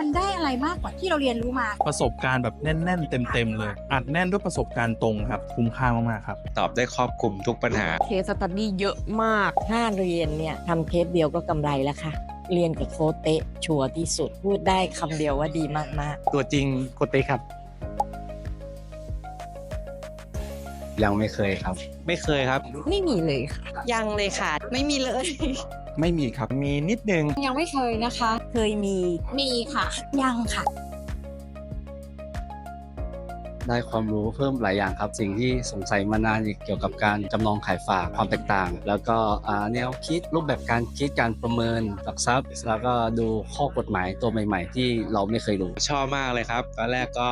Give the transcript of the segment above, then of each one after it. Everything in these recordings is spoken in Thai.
มันได้อะไรมากกว่าที่เราเรียนรู้มา ประสบการณ์แบบแน่น ๆ เต็ม ๆ เลย อัดแน่นด้วยประสบการณ์ตรงครับ คุ้มค่ามากๆครับ ตอบได้ครอบคลุมทุกปัญหา เคสสตัดดี้เยอะมาก ถ้าเรียนเนี่ยทำเคสเดียวก็กำไรแล้วค่ะ เรียนกับโค้ชเตะชัวร์ที่สุด พูดได้คำเดียวว่าดีมากๆตัวจริงโกเต้ครับ ยังไม่เคยครับ ไม่เคยครับ ไม่มีเลยค่ะ ยังเลยค่ะ ไม่มีเลย ไม่มีครับ มีนิดนึง ยังไม่เคยนะคะ เคยมี มีค่ะ ยังค่ะ ได้ความรู้เพิ่มหลายอย่างครับ สิ่งที่สงสัยมานานเกี่ยวกับการจำลองขายฝากความแตกต่าง แล้วก็อ่าแนวคิดรูปแบบการคิดการประเมินหลักทรัพย์ แล้วก็ดูข้อกฎหมายตัวใหม่ ๆ ที่เราไม่เคยรู้ ชอบมากเลยครับ ตอนแรกก็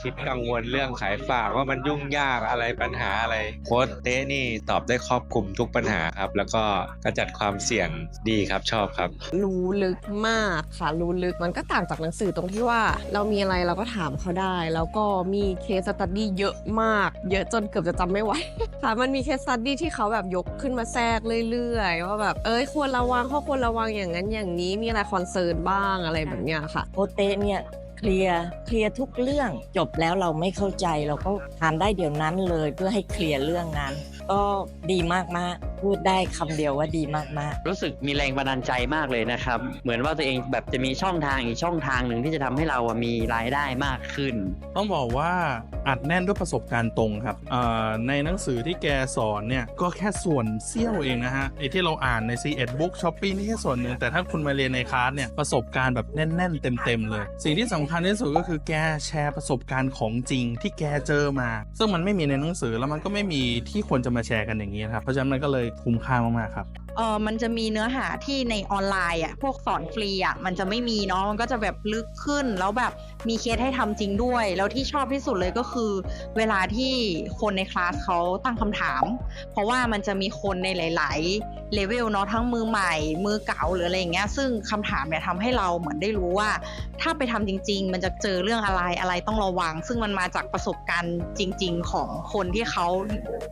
คิดกังวลเรื่องขายฝากว่ามันยุ่งยากอะไรปัญหาอะไร โค้ดเต้นี่ตอบได้ครอบคลุมทุกปัญหาครับ แล้วก็กระจัดความเสี่ยงดีครับชอบครับ รู้ลึกมากค่ะรู้ลึกมันก็ต่างจากหนังสือตรงที่ว่า เรามีอะไรเราก็ถามเขาได้ แล้วก็มีเคสสตัดดี้เยอะมาก เยอะจนเกือบจะจำไม่ไหวค่ะมันมีเคสสตัดดี้ที่เขาแบบยกขึ้นมาแทรกเรื่อยๆว่าแบบเอ้ยควรระวังข้อควรระวังอย่างนั้นอย่างนี้มีอะไรคอนเซิร์นบ้างอะไรแบบเนี้ยค่ะโค้ชเตะเนี่ย เคลียร์เคลียร์ทุกเรื่องจบแล้วเราไม่เข้าใจเราก็ทานได้เดี๋ยวนั้นเลยเพื่อให้เคลียร์เรื่องนั้นก็ดีมากๆ พูดได้คำเดียวว่าดีมากๆรู้สึกมีแรงบันดาลใจมากเลยนะครับ เหมือนว่าตัวเองแบบจะมีช่องทางอีกช่องทางหนึ่งที่จะทำให้เราอะมีรายได้มากขึ้น ต้องบอกว่าอัดแน่นด้วยประสบการณ์ตรงครับเอ่อในหนังสือที่แกสอนเนี่ยก็แค่ส่วนเสี้ยวเองนะฮะไอ้ที่เราอ่านใน c 1 Book Shopping นี่แค่ส่วนหนึ่งแต่ถ้าคุณมาเรียนในคลาสเนี่ยประสบการณ์แบบแน่น ๆ เต็ม ๆ เลย สิ่งที่สำคัญที่สุดก็คือแกแชร์ประสบการณ์ของจริงที่แกเจอมา ซึ่งมันไม่มีในหนังสือแล้วมันก็ไม่มีที่ควรจะมาแชร์กันอย่างนี้นะครับ เพราะฉะนั้นมันก็เลยคุ้มค่ามากๆครับ เออมันจะมีเนื้อหาที่ในออนไลน์อะพวกสอนฟรีอะมันจะไม่มีเนาะมันก็จะแบบลึกขึ้นแล้วแบบมีเคสให้ทำจริงด้วย แล้วที่ชอบที่สุดเลยก็คือ เวลาที่คนในคลาสเขาตั้งคำถาม เพราะว่ามันจะมีคนในหลาย ๆ เลเวลเนาะทั้งมือใหม่ มือเก่าหรืออะไรอย่างเงี้ยซึ่งคำถามเนี่ยทำให้เราเหมือนได้รู้ว่า ถ้าไปทำจริง ๆ มันจะเจอเรื่องอะไรอะไรต้องระวัง ซึ่งมันมาจากประสบการณ์จริง ๆ ของคนที่เขา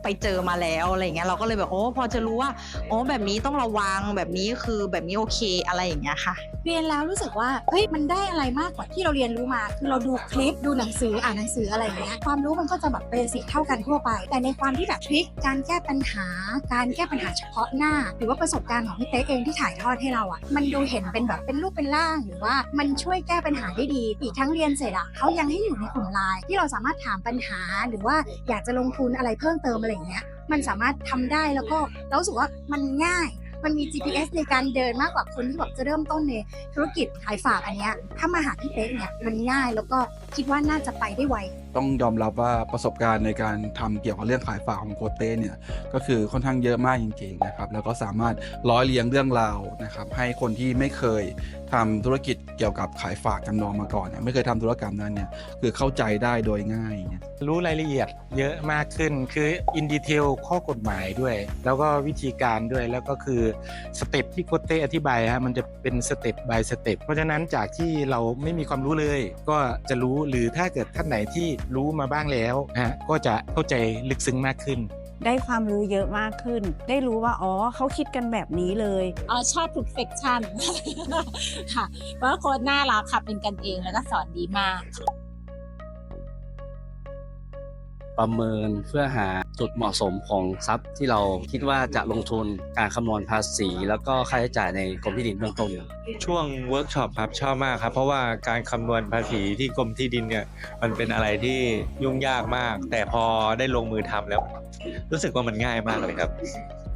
ไปเจอมาแล้วอะไรอย่างเงี้ยเราก็เลยแบบโอ้พอจะรู้ว่าโอ้แบบนี้ต้องระวังแบบนี้คือแบบนี้โอเคอะไรอย่างเงี้ยค่ะ เรียนแล้วรู้สึกว่าเฮ้ยมันได้อะไรมากกว่าที่เราเรียนรู้มาคือเราดูคลิปดูหนังสืออ่านหนังสืออะไรอย่างเงี้ยความรู้มันก็จะแบบเบสิกเท่ากันทั่วไป แต่ในความที่แบบทริคการแก้ปัญหา การแก้ปัญหาเฉพาะหน้า หรือว่าประสบการณ์ของพี่เต้เองที่ถ่ายทอดให้เราอะมันดูเห็นเป็นแบบเป็นรูปเป็นร่างหรือว่ามันช่วยแก้ปัญหาได้ดี อีกทั้งเรียนเสร็จอะเขายังให้อยู่ในกลุ่มไลน์ที่เราสามารถถามปัญหาหรือว่าอยากจะลงทุนอะไรเพิ่มเติมอะไรอย่างเงี้ย มันสามารถทำได้แล้วก็เราสึกว่ามันง่าย มันมี GPS ในการเดินมากกว่าคนที่แบบจะเริ่มต้นในธุรกิจขายฝากอันเนี้ยถ้ามาหาพี่เป๊กเนี่ยมันง่ายแล้วก็คิดว่าน่าจะไปได้ไวต้องยอมรับว่าประสบการณ์ในการทำเกี่ยวกับเรื่องขายฝากของโคเต้เนี่ยก็คือค่อนข้างเยอะมากจริงๆนะครับแล้วก็สามารถร้อยเรียงเรื่องราวนะครับให้คนที่ไม่เคย ทำธุรกิจเกี่ยวกับขายฝากจำนองมาก่อนเนี่ยไม่เคยทำธุรกรรมนั้นเนี่ยคือเข้าใจได้โดยง่ายเนี่ยรู้รายละเอียดเยอะมากขึ้นคืออินดีเทลข้อกฎหมายด้วย แล้วก็วิธีการด้วยแล้วก็คือสเต็ปที่โคเต้อธิบายฮะมันจะเป็นสเต็ป by สเต็ปเพราะฉะนั้นจากที่เราไม่มีความรู้เลย ก็จะรู้หรือถ้าเกิดท่านไหนที่รู้มาบ้างแล้วฮะก็จะเข้าใจลึกซึ้งมากขึ้น ได้ความรู้เยอะมากขึ้น ได้รู้ว่าอ๋อเขาคิดกันแบบนี้เลยอ๋อชอบ perfection ค่ะเพราะโค้ดน่ารักค่ะเป็นกันเองแล้วก็สอนดีมาก ประเมินเพื่อหาจุดเหมาะสมของทรัพย์ที่เราคิดว่าจะลงทุนการคำนวณภาษี แล้วก็ค่าใช้จ่ายในกรมที่ดินเบื้องต้นช่วงเวิร์กช็อปครับชอบมากครับ เพราะว่าการคำนวณภาษีที่กรมที่ดินเนี่ยมันเป็นอะไรที่ยุ่งยากมาก แต่พอได้ลงมือทำแล้ว รู้สึกว่ามันง่ายมากเลยครับ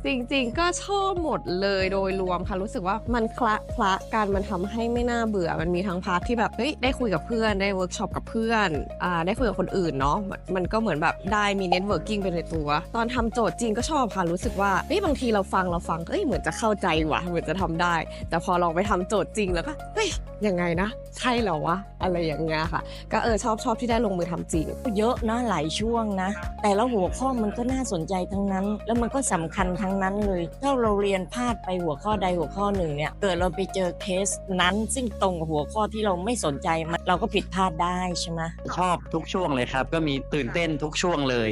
จริงๆ ก็ชอบหมดเลยโดยรวมค่ะ รู้สึกว่ามันคละคละกันมันทำให้ไม่น่าเบื่อ มันมีทั้งพาร์ทที่แบบเฮ้ยได้คุยกับเพื่อนได้เวิร์กช็อปกับเพื่อนอ่าได้คุยกับคนอื่นเนาะมันก็เหมือนแบบได้มีเน็ตเวิร์กิ่งไปในตัว ตอนทำโจทย์จริงก็ชอบค่ะ รู้สึกว่าเฮ้ยบางทีเราฟังเราฟังเอ้ยเหมือนจะเข้าใจว่ะเหมือนจะทำได้ แต่พอลองไปทำโจทย์จริงแล้วก็เฮ้ยยังไงนะใช่เหรอวะอะไรอย่างเงี้ยค่ะ ก็เออชอบชอบที่ได้ลงมือทำจริง เยอะนะหลายช่วงนะ แต่ละหัวข้อมันก็น่าสนใจทั้งนั้น แล้วมันก็สำคัญทั้งนั้นเลย ถ้าเราเรียนพลาดไปหัวข้อใดหัวข้อหนึ่งเนี่ย เกิดเราไปเจอเคสนั้นซึ่งตรงกับหัวข้อที่เราไม่สนใจมันเราก็ผิดพลาดได้ใช่ไหมชอบทุกช่วงเลยครับ ก็มีตื่นเต้นทุกช่วงเลย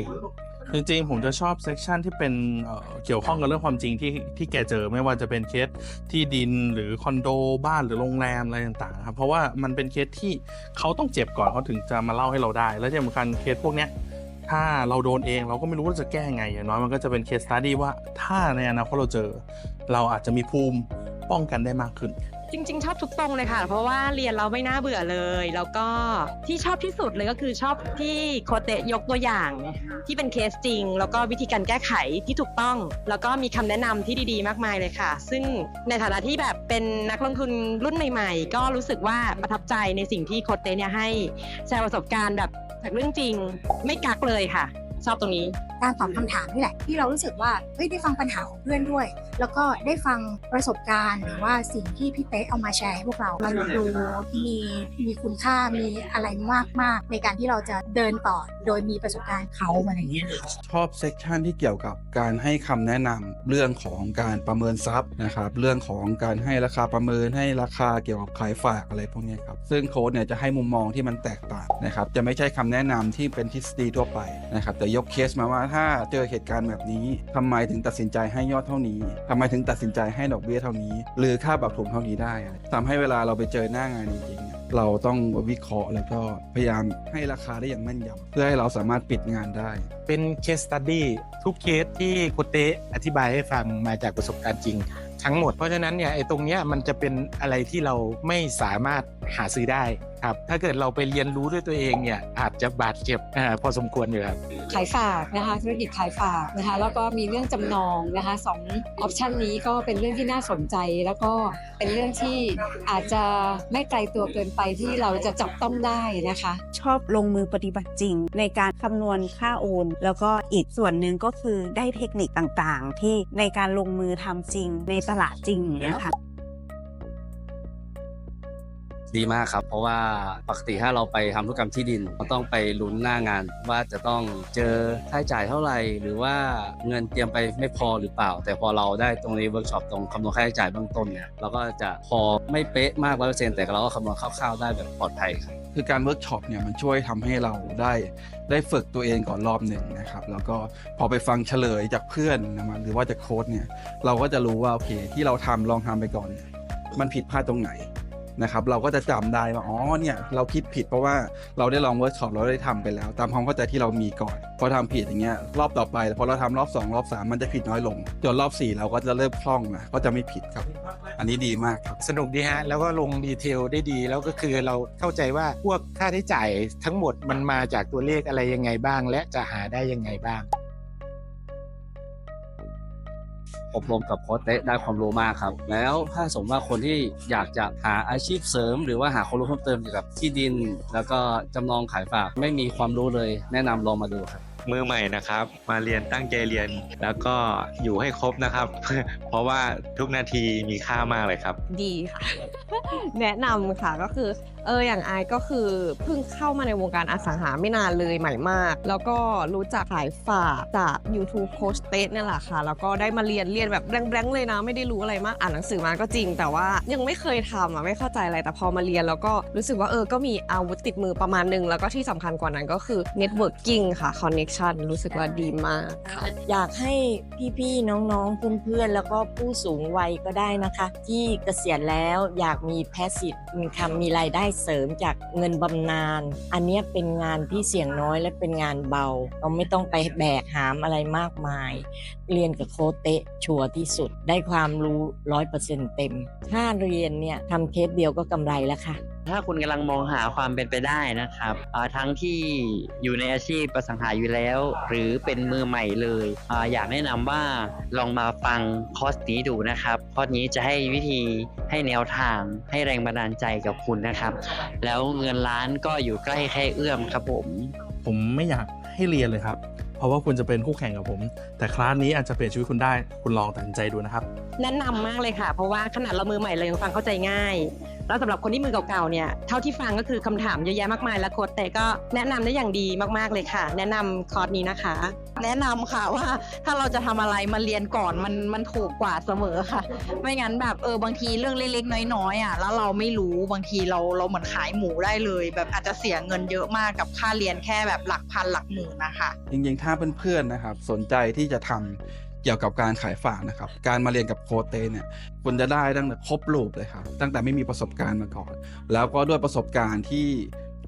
จริงๆผมจะชอบเซกชันที่เป็นเอ่อเกี่ยวข้องกับเรื่องความจริงที่ที่แกเจอไม่ว่าจะเป็นเคสที่ดินหรือคอนโดบ้านหรือโรงแรมอะไรต่างๆครับเพราะว่ามันเป็นเคสที่เขาต้องเจ็บก่อนเขาถึงจะมาเล่าให้เราได้ และที่สำคัญเคสพวกเนี้ย ถ้าเราโดนเองเราก็ไม่รู้ว่าจะแก้ไงอย่างน้อยมันก็จะเป็นเคสสตัดดี้ว่าถ้าในอนาคตเราเจอ เราอาจจะมีภูมิป้องกันได้มากขึ้น จริง ๆ ชอบทุกตรงเลยค่ะ เพราะว่าเรียนเราไม่น่าเบื่อเลย แล้วก็ที่ชอบที่สุดเลยก็คือชอบที่โคเตะยกตัวอย่าง ที่เป็นเคสจริง แล้วก็วิธีการแก้ไขที่ถูกต้อง แล้วก็มีคำแนะนำที่ดีๆ มากมายเลยค่ะ ซึ่งในฐานะที่แบบเป็นนักลงทุนรุ่นใหม่ ๆ ก็รู้สึกว่าประทับใจในสิ่งที่โคเตะเนี่ยให้แชร์ประสบการณ์แบบจากเรื่องจริงไม่กักเลยค่ะ ชอบตรงนี้ การตอบคำถามนี่แหละ ที่เรารู้สึกว่าเฮ้ยได้ฟังปัญหาของเพื่อนด้วย แล้วก็ได้ฟังประสบการณ์หรือว่าสิ่งที่พี่เต๊ะเอามาแชร์ให้พวกเรามันดูมีมีคุณค่ามีอะไรมากมากในการที่เราจะเดินต่อโดยมีประสบการณ์เขาอะไรอย่างเงี้ยชอบเซกชันที่เกี่ยวกับการให้คำแนะนำเรื่องของการประเมินทรัพย์นะครับเรื่องของการให้ราคาประเมินให้ราคาเกี่ยวกับขายฝากอะไรพวกนี้ครับซึ่งโค้ดเนี่ยจะให้มุมมองที่มันแตกต่างนะครับจะไม่ใช่คำแนะนำที่เป็นทฤษฎีทั่วไปนะครับแต่ยกเคสมาว่าถ้าเจอเหตุการณ์แบบนี้ทำไมถึงตัดสินใจให้ยอดเท่านี้ทำไมถึงตัดสินใจให้ดอกเบี้ยเท่านี้ หรือค่าปรับถุงเท่านี้ได้อะไรทำให้เวลาเราไปเจอหน้างานจริงๆเนี่ยเราต้องวิเคราะห์แล้วก็พยายามให้ราคาได้อย่างแม่นยำเพื่อให้เราสามารถปิดงานได้ เป็นเคสตัดดี้ทุกเคสที่โคเตะอธิบายให้ฟังมาจากประสบการณ์จริงทั้งหมด เพราะฉะนั้นเนี่ยไอ้ตรงเนี้ยมันจะเป็นอะไรที่เราไม่สามารถหาซื้อได้ ครับถ้าเกิดเราไปเรียนรู้ด้วยตัวเองเนี่ยอาจจะบาดเจ็บอ่าพอสมควรอยู่ครับขายฝากนะคะธุรกิจขายฝากนะคะแล้วก็มีเรื่องจำนองนะคะสองออปชันนี้ก็เป็นเรื่องที่น่าสนใจ แล้วก็เป็นเรื่องที่อาจจะไม่ไกลตัวเกินไปที่เราจะจับต้องได้นะคะ ชอบลงมือปฏิบัติจริง ในการคำนวณค่าโอน แล้วก็อีกส่วนหนึ่งก็คือได้เทคนิคต่างๆ ที่ในการลงมือทำจริงในตลาดจริงอย่างเงี้ยค่ะ ดีมากครับ เพราะว่าปกติถ้าเราไปทำธุรกรรมที่ดินเราต้องไปลุ้นหน้างาน ว่าจะต้องเจอค่าใช้จ่ายเท่าไหร่ หรือว่าเงินเตรียมไปไม่พอหรือเปล่า แต่พอเราได้ตรงนี้เวิร์กช็อปตรงคำนวณค่าใช้จ่ายเบื้องต้นเนี่ยเราก็จะพอไม่เป๊ะมากร้อยเปอร์เซ็นต์แต่เราก็คำนวณคร่าวๆได้แบบปลอดภัยครับ คือการเวิร์กช็อปเนี่ยมันช่วยทำให้เราได้ได้ฝึกตัวเองก่อนรอบหนึ่งนะครับ แล้วก็พอไปฟังเฉลยจากเพื่อนนะมันหรือว่าจากโค้ดเนี่ยเราก็จะรู้ว่าโอเคที่เราทำลองทำไปก่อนเนี่ยมันผิดพลาดตรงไหน นะครับเราก็จะจำได้ว่าอ๋อเนี่ยเราคิดผิดเพราะว่าเราได้ลองเวิร์กช็อปเราได้ทำไปแล้ว ตามความเข้าใจที่เรามีก่อนพอทำผิดอย่างเงี้ยรอบต่อไปพอเราทำรอบสองรอบสามมันจะผิดน้อยลงจนรอบสี่เราก็จะเริ่มคล่องนะก็จะไม่ผิดครับ อันนี้ดีมากครับ สนุกดีฮะแล้วก็ลงดีเทลได้ดีแล้วก็คือเราเข้าใจว่าพวกค่าใช้จ่ายทั้งหมดมันมาจากตัวเลขอะไรยังไงบ้าง และจะหาได้ยังไงบ้าง อบรมกับโค้ชเต๊ะได้ความรู้มากครับ แล้วถ้าสมมติว่าคนที่อยากจะหาอาชีพเสริม หรือว่าหาความรู้เพิ่มเติมเกี่ยวกับที่ดิน แล้วก็จำนองขายฝากไม่มีความรู้เลยแนะนำลองมาดูครับมือใหม่นะครับ มาเรียนตั้งใจเรียน แล้วก็อยู่ให้ครบนะครับ เพราะว่าทุกนาทีมีค่ามากเลยครับ ดีค่ะ แนะนำค่ะก็คือ เอออย่างไอายก็คือเพิ่งเข้ามาในวงการอสังหาไม่นานเลยใหม่มาก แล้วก็รู้จักขายฝากจาก YouTube โคชเตสนี่ยแหละค่ะ แล้วก็ได้มาเรียนเรียนแบบแบงๆเลยนะ ไม่ได้รู้อะไรมากอ่านหนังสือมาก็จริง แต่ว่ายังไม่เคยทำอะไม่เข้าใจอะไรแต่พอมาเรียนแล้วก็รู้สึกว่าเออก็มีอาวุธติดมือประมาณหนึง แล้วก็ที่สำคัญกว่านั้นก็คือ Networking ค่ะ Connection รู้สึกว่าดีมากค่ะอยากให้พี่ๆน้องๆเพื่อนๆแล้วก็ผู้สูงวัยก็ได้นะคะ ที่เกษียณแล้วอยากมีแพสซีฟอินคัมมีรายได้เสริมจากเงินบำนาญอันนี้เป็นงานที่เสี่ยงน้อยและเป็นงานเบา เราไม่ต้องไปแบกหามอะไรมากมาย เรียนกับโคเตะชัวที่สุดได้ความรู้ร้อยเปอร์เซ็นต์เต็ม ถ้าเรียนเนี่ยทำเคสเดียวก็กำไรแล้วค่ะ ถ้าคุณกำลังมองหาความเป็นไปได้นะครับอ่าทั้งที่อยู่ในอาชีพประสังหาอยู่แล้ว หรือเป็นมือใหม่เลยอาอยากแนะนำว่าลองมาฟังคอร์สนี้ดูนะครับคอร์สนี้จะให้วิธีให้แนวทางให้แรงบันดาลใจกับคุณนะครับ แล้วเงินล้านก็อยู่ใกล้แค่เอื้อมครับผม ผมไม่อยากให้เรียนเลยครับเพราะว่าคุณจะเป็นคู่แข่งกับผม แต่คลาสนี้อาจจะเปลี่ยนชีวิตคุณได้ คุณลองตัดสินใจดูนะครับ แนะนำมากเลยค่ะ เพราะว่าขนาดเรามือใหม่เรายังฟังเข้าใจง่าย แล้วสำหรับคนที่มือเก่าๆเนี่ยเท่าที่ฟังก็คือคำถามเยอะแยะมากมายและโค้ดเตะก็แนะนำได้อย่างดีมากๆเลยค่ะ แนะนำคอร์สนี้นะคะ แนะนำค่ะว่าถ้าเราจะทำอะไรมาเรียนก่อนมันมันถูกกว่าเสมอค่ะ ไม่งั้นแบบเออบางทีเรื่องเล็กๆ น้อยๆอะแล้วเราไม่รู้บางทีเราเราเหมือนขายหมูได้เลย แบบอาจจะเสียเงินเยอะมากกับค่าเรียนแค่แบบหลักพันหลักหมื่นนะคะจริงๆถ้าเพื่อนๆนะครับสนใจที่จะทำ เกี่ยวกับการขายฝากนะครับ การมาเรียนกับโคเตเนี่ยคุณจะได้ตั้งแต่ครบรูปเลยครับ ตั้งแต่ไม่มีประสบการณ์มาก่อน แล้วก็ด้วยประสบการณ์ที่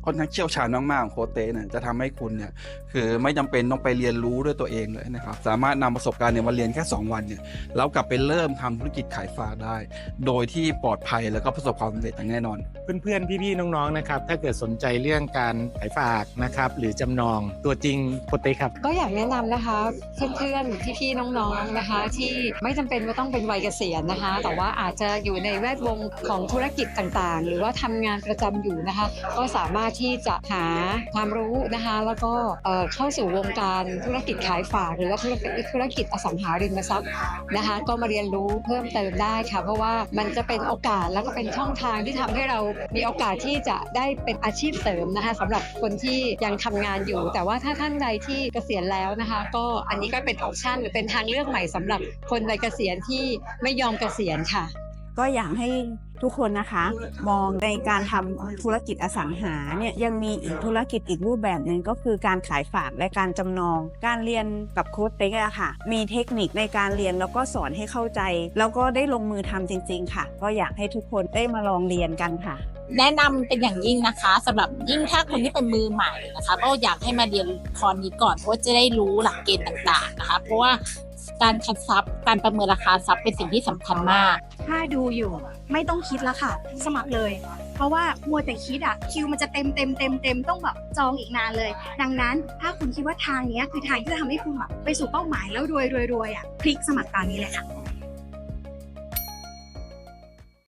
ค่อนข้างเชี่ยวชาญมากๆของโคชเตเนี่ยจะทำให้คุณเนี่ยคือไม่จำเป็นต้องไปเรียนรู้ด้วยตัวเองเลยนะครับสามารถนำประสบการณ์เนี่ยมาเรียนแค่ 2 วันเนี่ยแล้วกลับไปเริ่มทำธุรกิจขายฝากได้ โดยที่ปลอดภัยแล้วก็ประสบความสำเร็จอย่างแน่นอน เพื่อนๆพี่ๆน้องๆนะครับถ้าเกิดสนใจเรื่องการขายฝากนะครับหรือจำนองตัวจริงโคเต้ครับ ก็อยากแนะนำนะคะเพื่อนๆพี่ๆน้องๆนะคะ ที่ไม่จำเป็นว่าต้องเป็นวัยเกษียณนะคะ แต่ว่าอาจจะอยู่ในแวดวงของธุรกิจต่างๆ หรือว่าทำงานประจำอยู่นะคะ ก็สามารถที่จะหาความรู้นะคะแล้วก็เข้าสู่วงการธุรกิจขายฝากหรือว่าธุรกิจธุรกิจอสังหาริมทรัพย์นะคะก็มาเรียนรู้เพิ่มเติมได้ค่ะ เพราะว่ามันจะเป็นโอกาสแล้วก็เป็นช่องทางที่ทำให้เรามีโอกาสที่จะได้เป็นอาชีพเสริมนะคะสำหรับคนที่ยังทำงานอยู่ แต่ว่าถ้าท่านใดที่เกษียณแล้วนะคะ ก็อันนี้ก็เป็นออปชันหรือเป็นทางเลือกใหม่สำหรับคนวัยเกษียณที่ไม่ยอมเกษียณค่ะ ก็อยากให้ทุกคนนะคะ มองในการทำธุรกิจอสังหาเนี่ยยังมีอีกธุรกิจอีกรูปแบบหนึ่งก็คือการขายฝากและการจำนอง การเรียนกับโค้ชเต็กอะค่ะ มีเทคนิคในการเรียนแล้วก็สอนให้เข้าใจ แล้วก็ได้ลงมือทำจริง ๆ ค่ะ ก็อยากให้ทุกคนได้มาลองเรียนกันค่ะแนะนำเป็นอย่างยิ่งนะคะสำหรับยิ่งถ้าคนที่เป็นมือใหม่นะคะ ก็อยากให้มาเรียนคอร์สนี้ก่อนเพราะจะได้รู้หลักเกณฑ์ต่างๆนะคะ เพราะว่าการคัดทรัพย์การประเมินราคาทรัพย์เป็นสิ่งที่สำคัญมาก ถ้าดูอยู่ไม่ต้องคิดแล้วค่ะ สมัครเลย เพราะว่ามัวแต่คิดอะคิวมันจะเต็มเต็มเต็มเต็มต้องแบบจองอีกนานเลย ดังนั้นถ้าคุณคิดว่าทางเนี้ยคือทางที่จะทำให้คุณแบบไปสู่เป้าหมายแล้วรวยรวยรวยอะคลิกสมัครตามนี้เลยค่ะ